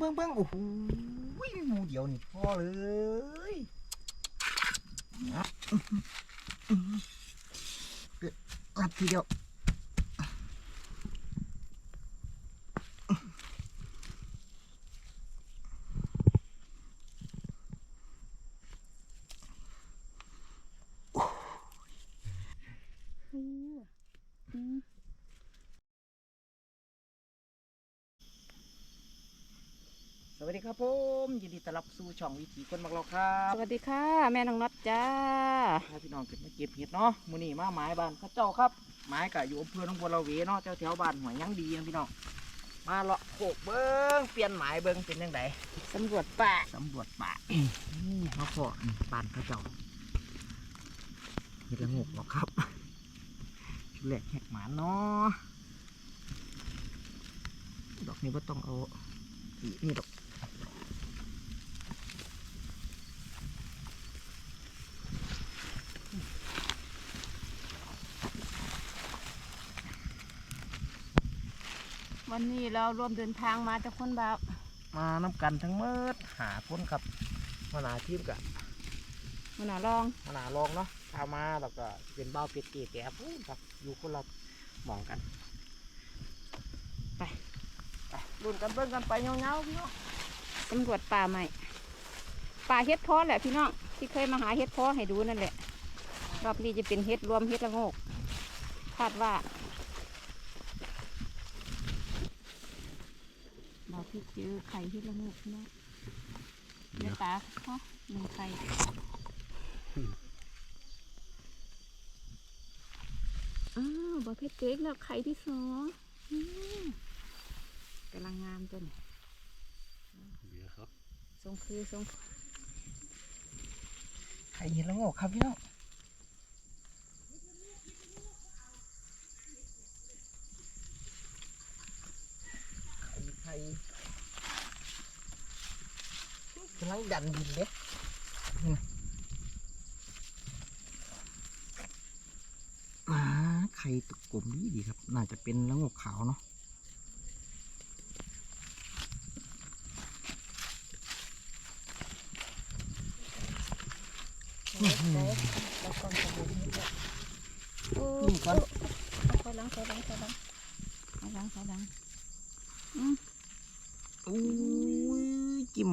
เบื้องเบื้องโอ้โหมูเดียวนี่พ่อเลยกัดทีเดียว สวัสดีครับผมยินดีต้อนรับ สู่ช่องวิถีคนมักเราครับสวัสดีค่ะ แม่น้องน็อตจ้าพาพี่น้องขึ้นมาเก็บเห็ดเนาะมื้อนี้มาหมายบ้านเข้าเจ้าครับหมายกะอยู่อำเภอหนองบัวระเวเนาะแถวแถวๆบ้านหัวยยังดีนะพี่น้องมาเลาะโขกเบิ้งเปลี่ยนหมายเบิ้งเป็นยังไงสำรวจป่าสำรวจป่านี่มาพอนี่บ้านเข้าเจ้าเห็ดละโงกหรอกครับชุดแรกแหกหมาเนาะดอกนี้ว่าต้องเอาสีนี่ดอก วันนี้เรารวมเดินทางมาจากคนบาปมาน้ำกันทั้งเมื่อหาคนครับมาหนาทีมกะมันหนาลองมาหนาลองเนาะพามาแล้วก็เป็นเบ้าเป็ดเก๋แก่พูดครับอยู่คนละหมองกันไปไปรุ่นกันเบิ้งกันไปเงาๆพี่น้องสำรวจป่าใหม่ป่าเฮ็ดเพอแหละพี่น้องที่เคยมาหาเฮ็ดเพอให้ดูนั่นแหละรอบนี้จะเป็นเฮ็ดรวมเฮ็ดละโงกคาดว่า บอกพี่เจอไข่เฮ็ดละโงกพี่น้องเนื้อตาเขาหนึ่งไข่อ้าวบอกเพชรเจ๊กแล้วไข่ที่สองอืมกำลังงามตัวนี้เดี๋ยวครับทรงคือทรงไข่เห็นแล้วงอกครับพี่น้องไข่ไข่ กำลังดันดินเนี่ยมาไข่ตะกลมดีดีครับ น่าจะเป็นละงกขาวเนาะ เล็กเลยแล้วก่อนจะบุญนี่แหละโอ้ นี่ก่อน คอยล้างคอยล้างคอยล้างคอยล้างคอยล้าง อุ้ยจิ้ม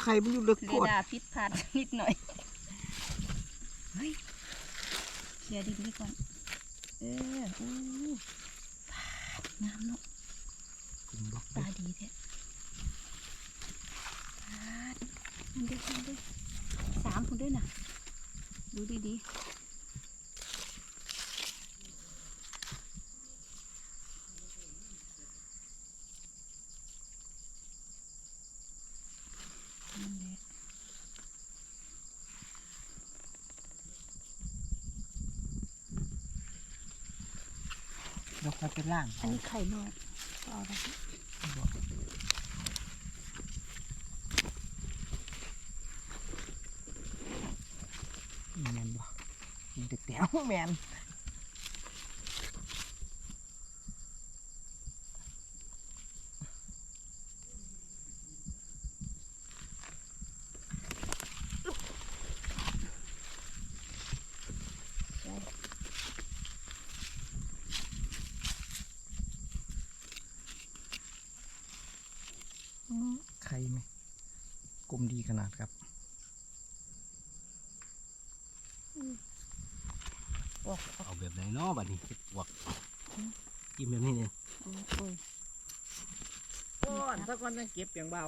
ไข่ มันอยู่เลือกเรโคตรดาร์พิษพลาดนิดหน่อย เฮ้ยเคลียร์ดินนี่ก่อน เอออู้พาดงามเนาะจิ้มบอกตาดีแท้พาดมันเด้มันด้สามคนด้วยน่ะ ดูดีๆนั่นแหละ เราค่อยไปล่างอันนี้ไข่นอกเอาละแมนบ่กินแต่แต้วแมน ไข่ไหมกลมดีขนาดครับเอาแบบไหนเนาะบัดนี้เฮ็ดปวกกินแบบนี้เนี่ยโอ้ยก้อนถ้าก้อนต้องเก็บเปียงเบา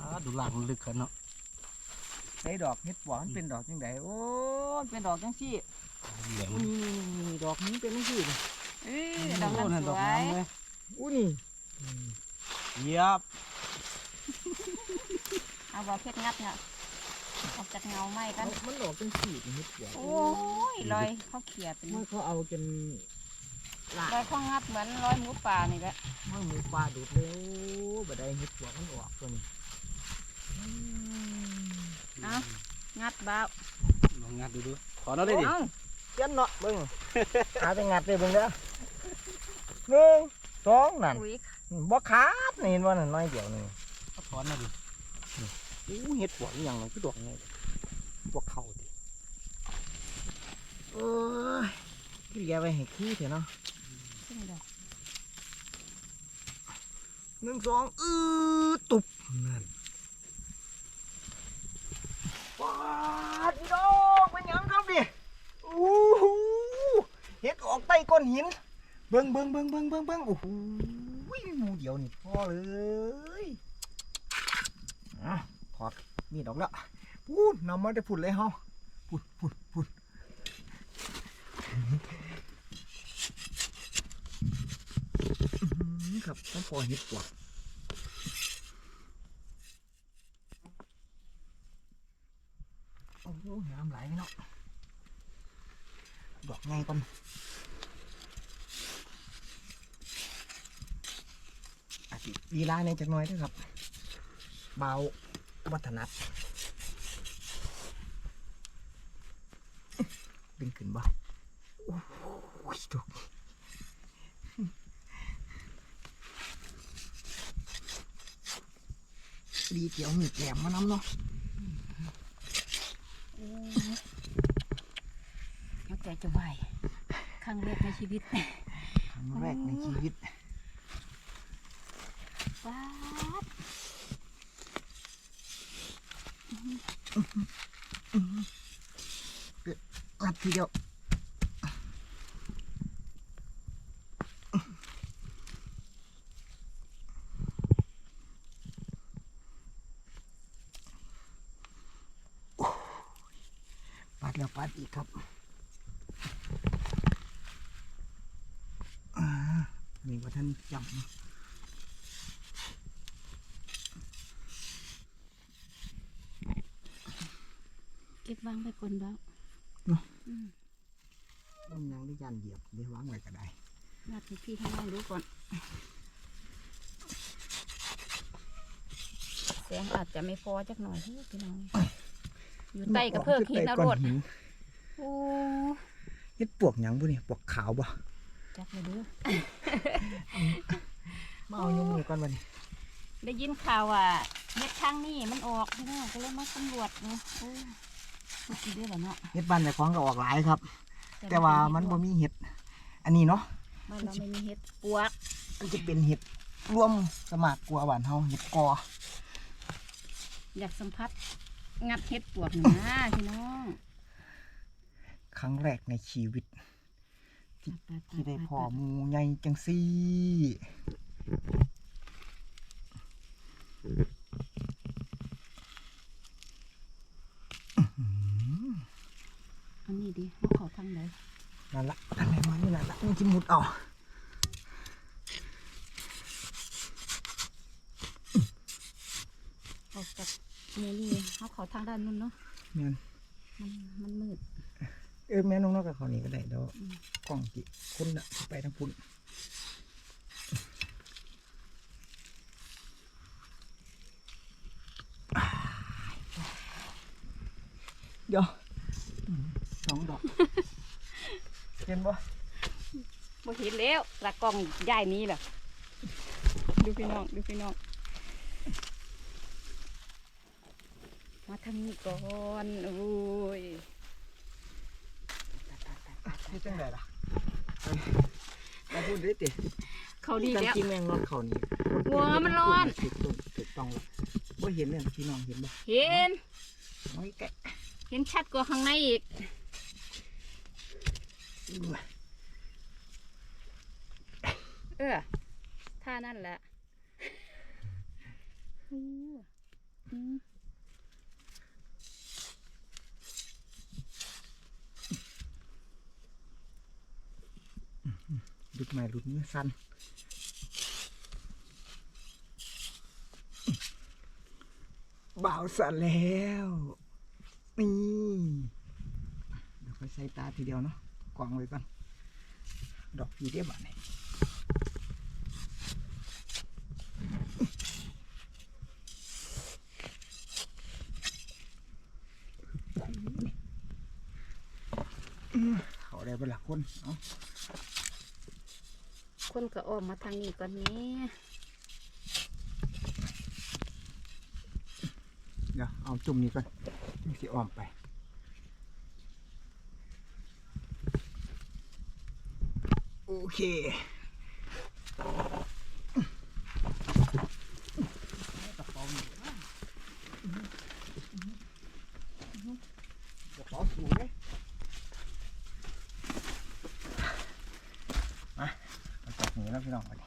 อ้าดูหลังลึกกันเนาะใช้ดอกเห็ดหวานเป็นดอกจังไดโอ้มันเป็นดอกจังซี่แหลมอู้นี่ดอกนี้เป็นจังซี่นี่เอ้ยดอกนั้นโนั่นสดอกวยงามเลยอู้นี่ เหยียบเอาบอเพชรงัดเนี่ยออกจากเงาไหม้กัน มันดอกจังซี่นี่เห็ดหวานโอ้ยรอยเขาเขียเป็นมันเขาเอาจนลารอยเขางัดเหมือนรอยหมูป่านี่แหละมันหมูปลาดูดเลยโอ้บ่ได้เห็ดหวานมันออกตัวนี้อืมเอางัดบ้าวลองงัดดูดูขอเนาะได้ดิเอาเปลี่ยนเนาะเบิ่งหาไปงัดเลยเบิ่งเด้อหนึ่งสองนั่นอุ้ย บ่ขาดนี่เห็นว่านั่นน้อยเดียวนึงก็ถอนมาดิอู้เห็ดปวกอหย่างไรคือดอกไงพวกเขาดิเอ้ยที่เหลียไปให้ขี้เถอะเนาะซึ่งดอกหนึ่งสองอือตุบนั่นว้าดพี่น้องเป็นหยังครับดิอู้หูเห็ดออกใต้ก้อนหิน เบิ้งเบิ้งเบิ้งเบิ้งเบิ้งเบิ้งโอ้โห เดี๋ยวนี่พ่อเลยอะถอดมีดออกแล้วพูดนำมาได้พุ่นเลยเฮาพูดพูดพูดครับต้องพอเห็ดปวกโอ้โหน้ำไหลเนาะดอกไงก่อน อาจสิลีลาในจักหน่อยเด้วยครับ เบาวัฒนัดดึงขึ้นบ่โอ้ยดอกดีเกี่ยวมีดแหลมมานำเนาะหัวใจจะไหวครั้งแรกในชีวิตครั้งแรกในชีวิต ว้าดงัดทีเดียวโอ้ยปัดแล้วปัดอีกครับอ่านี่ว่าท่านจำ เก็บ วางไปก่อนแล้วมันยังได้ยันเหยียบได้วางไว้ก็ได้นัดให้พี่ให้น้องดูก่อนแสงอาจจะไม่พอจักหน่อยเฮ้ยพี่น้อง อยู่ใต้กระเพื่อหินนรดหินโอ้เฮ็ดปวกหยังบุนี่ปวกขาวบ่จักเลยเด้อมาเอายมือก่อนบัดนี้ได้ยินข่าวว่าเม็ดข้างนี่มันออกพี่น้องก็เลยมาสำรวจเนาะ โอ้มากินได้แล้วเนาะเฮ็ดบ้านในของก็ออกหลายครับ แต่ว่ามันบ่มีเห็ด อันนี้เนาะบ้านเราไม่มีเห็ดปวกมันจะเป็นเห็ดรวมสมากกลัวบ้านเฮาเห็ดกออยากสัมผัสงัดเห็ดปวกหนะพี่น้องครั้งแรกในชีวิต ที่ไปๆๆๆที่ได้พอหมูใหญ่จังซี่ อันนี้ดิเขาขอทางไหน นั่นละอันไหนมา นี่นั่นละมันจิมุดเอาออกจากนี่นี่เขาขอทางด้านนู้นเนาะแม่นมันมันมืด เออแม่น้องนอกกับเขานี่ก็ได้เดี๋ยวกล้องจิคุณน่ะไปทางพุ่นเดี๋ยวอืมสองดอก เห็นบ่ บ่เห็นแล้วละกล้องย่ายนี้แหละดูพี่น้องดูพี่น้องมาทางนี้ก่อนโอ้ยนี่จังไดล่ะมาพูดได้ติเขาดีแล้วกินแมงนอนเขานี่หัวมันร้อนถูกต้องถูกต้องแล้วบ่เห็นเลยพี่น้องเห็นบ่เห็นเห็นชัดกว่าข้างในอีก เออท่านั่นแหละอู้อืมดุดไม้ดุดมือสั้นเบาสั่นแล้ว นี่เดี๋ยวค่อยใส่ตาทีเดียวเนาะกวางไว้ก่อน ดอกพีเดียบอะนี่ เขาได้เป็นหลักคนเนาะคนก็ออกมาทางนี้ก่อนนี้เดี๋ยวเอาจุ่มนี้ก่อนสิออมไปโอเค พี่น้องมาดิ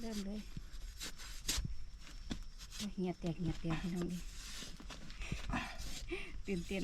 เริ่มเลยโอ้ยเหียแตกเหียแตกพี่น้องดิตื่นเต้น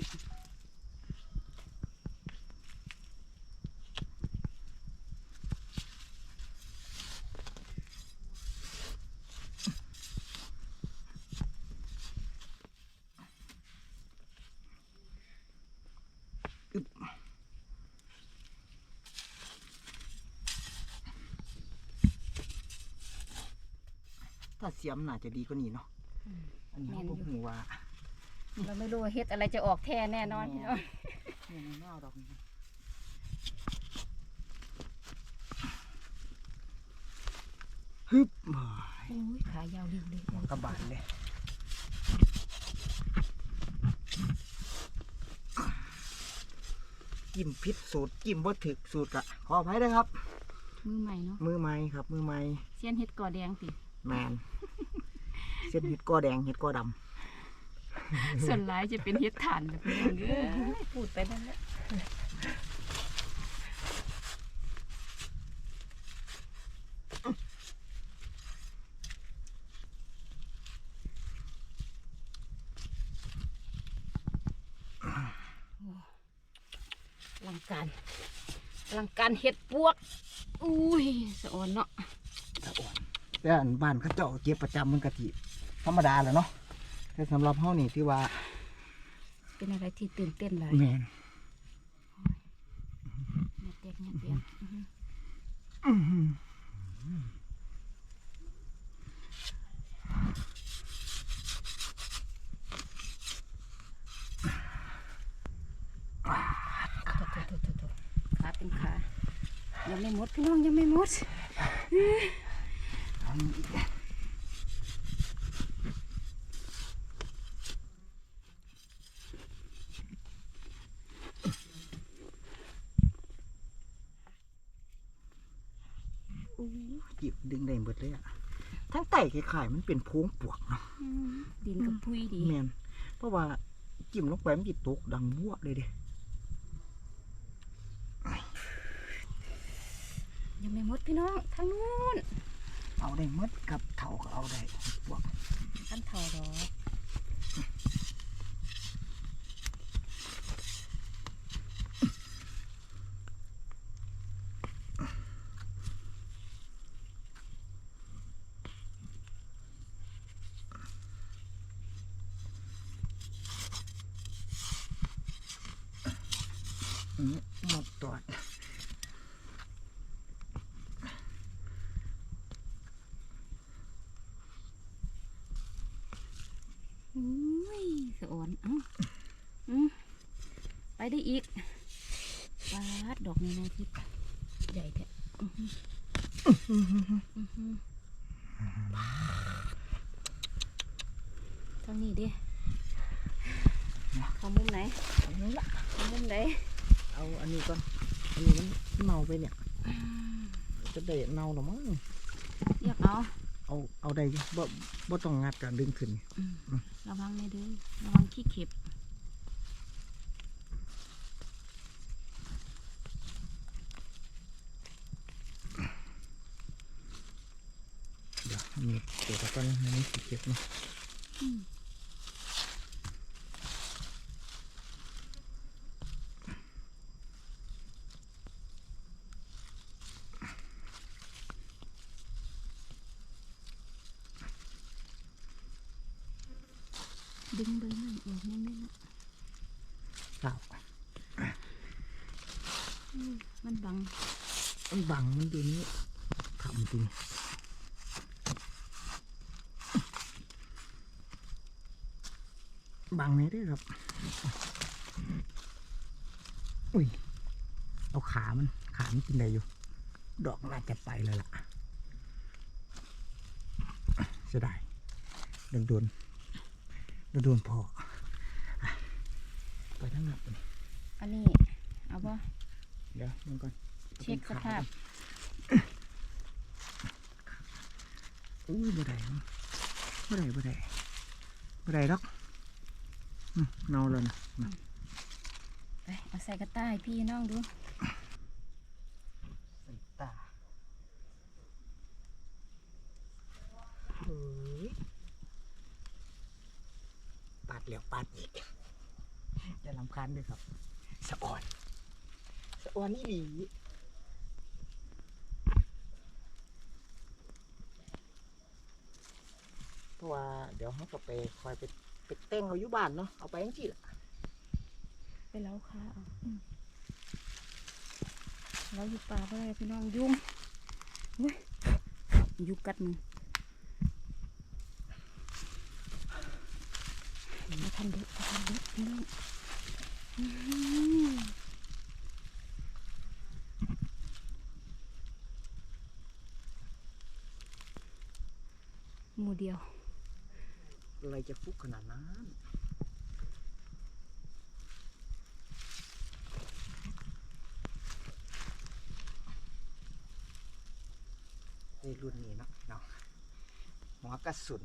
เสียมน่าจะดีกว่านี้เนาะอันนี้เขาบอกหูว่าเราไม่รู้ว่าเฮ็ดอะไรจะออกแท้แน่นอนพี่น้องเนี่ยมันไม่เอาดอกนี้ฮึบโอ้ยโอ้ยขายาวริ้วเลยกระบาดเลยจิ้มพิษสูตรจิ้มบ่ถึกสูตรกะขออภัยด้วยครับ มือใหม่เนาะมือไม้ครับ มือไม้เสียนเฮ็ดก่อแดงติ แมนเส้นเห็ดก้อแดงเห็ดก้อดำส่วนหลายจะเป็นเฮ็ดถ่านแบบนี้เอ้ยพูดไปนั่นแหละอลังการอลังการเฮ็ดปวก อุ้ยสะอ่อนเนาะำ แต่อันบ้านเขาเจ้าเก็บประจำมันกะทิธรรมดาแหละเนาะแต่สำหรับเฮานี่ที่ว่าเป็นอะไรที่ตื่นเต้นหลายแมนเงียบเตียกเงียบเตียกอื้อหือโถโถโถโถโถขาเป็นขายังไม่หมดพี่น้องยังไม่หมดอันนี้อีกอู้ หยิบดึงได้หมดเลยอะทั้งไต่ขายๆมันเป็นโพรงปวกเนาะดินกับพุยดีแมนเพราะว่าจิ้มลงไปมันจิตกดังบวเลยเด้ยังไม่หมดพี่น้องทางนู้น เอาได้หมดกับเถาก็เอาได้พวกขั้นเท่าดอก อืมหมดตัว อุ้ยสะอ่อนเอ้าอืมไปได้ อีกปาดดอกนี้นะทิพย์ใหญ่แท้อื้อหืออื้อหือทางนี้ดิเข้ามุมไหนอันนี้ละเขามุมไหนเอาอันนี้ก่อน อันนี้มันเน่าไปเนี่ย จะได้เน่าหรอมั้งเรียกเอาเอาเอาได้บ่บ่ต้องงัดกันดึงขึ้นระวังในเด้อระวังขี้เข็บ เดี๋ยวอันนี้เดี๋ยวก่อนอันนี้สิเก็บเนาะดึงเบอร์นั่นออกนิดนึงนะ เปล่า มันบัง มันบังมันอยู่นี่ทำจริง บังไหมด้วยครับ อุ้ย เอาขามัน ขามันกินได้อยู่ ดอกน่าจะไปเลยล่ะเสียดายโดนเราโดนพออะไปทั้งหนักเลยอันนี้ เอาบ่เดี๋ยวมึงก่อน เช็คสภาพอู้ยบ่ได้เนาะบ่ได้บ่ได้บ่ได้ดอกอืม เนาเลยนะไปเอาใส่กระต่ายพี่น้องดูใส่ตาเฮ้ยปาดเหลียวปาดอีกอย่าลำคาญด้วยครับสะอ่อนสะอ่อนนี่ดีเพราะว่าเดี๋ยวเขาก็ไปคอยไป ไปเต้งเอาอยู่บ้านเนาะเอาไปยังที่ละไปเล้าค้าเราอยู่ป่าบ่ได้พี่น้องยุงเว้ยยุงกัดมึงมาทำเด็กมาทำเด็กพี่น้องหมูเดียว อะไรจะฟุกขนาดนั้น ในรุ่นนี้เนาะเนาะหัวกระสุน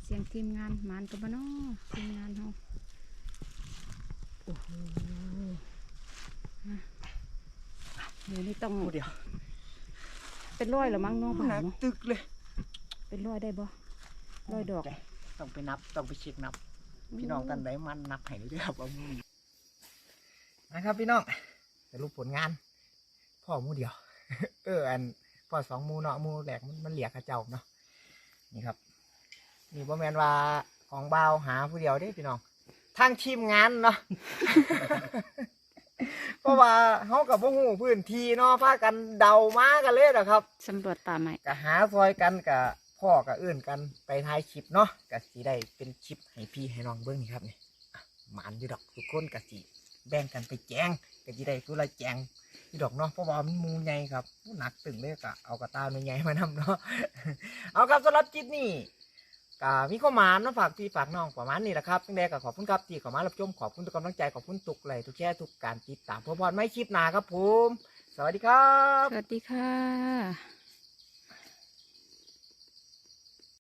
เสียงทีมงานมานกับบ้านอทีมงานเฮาโอ้โหอะเดี๋ยวนี้ต้องโอ้เดียว เป็นร้อยเหรือมั้งเน้องหผ่านักเนาะตึกเลย เป็นร้อยได้บ่ร้อยดอก ต้องไปนับ ต้องไปเช็คนับ พี่น้องกันได้มันนับให้ด้วยครับว่ามือนะครับพี่น้องสรุปผลงาน พ่อหมูเดียว เออ อันพ่อสองหมูเนาะหมูแหลกมันมันเหลียกกระเจ้าเนาะนี่ครับ นี่บ่แมนว่าของเบาวหาผู้เดียวเด้พี่น้องทางทีมงานเนาะ เพราะว่าเขากับพวกหูพื้นที่เนาะพากันเดามากันเลยนะครับ สำรวจป่าใหม่ ก็หาซอยกันกับพ่อกับเอื่นกันไปถ่ายคลิปเนาะก็สิได้เป็นคลิปให้พี่ให้น้องเบิ้งนี่ครับนี่อะหมานอยู่ดอกทุกคนก็สิแบ่งกันไปแจงก็สิได้กุละแจงอยู่ดอกเนาะเพราะว่ามันหมูใหญ่ครับหนักตึงเลยก็เอากระตาใหญ่ๆมานำเนาะ เอาครับสำหรับคลิปนี้ ก็มีข้อมานมาฝากพี่ฝากน้องประมาณนี้แหละครับตั้งแต่ก็ขอบคุณครับที่ข้ามารับชมขอบคุณทุกกำลังใจขอบคุณทุกไลค์ทุกแชร์ทุกการติดตามพบกันไม่คลิปหนาครับผม สวัสดีครับ สวัสดีค่ะ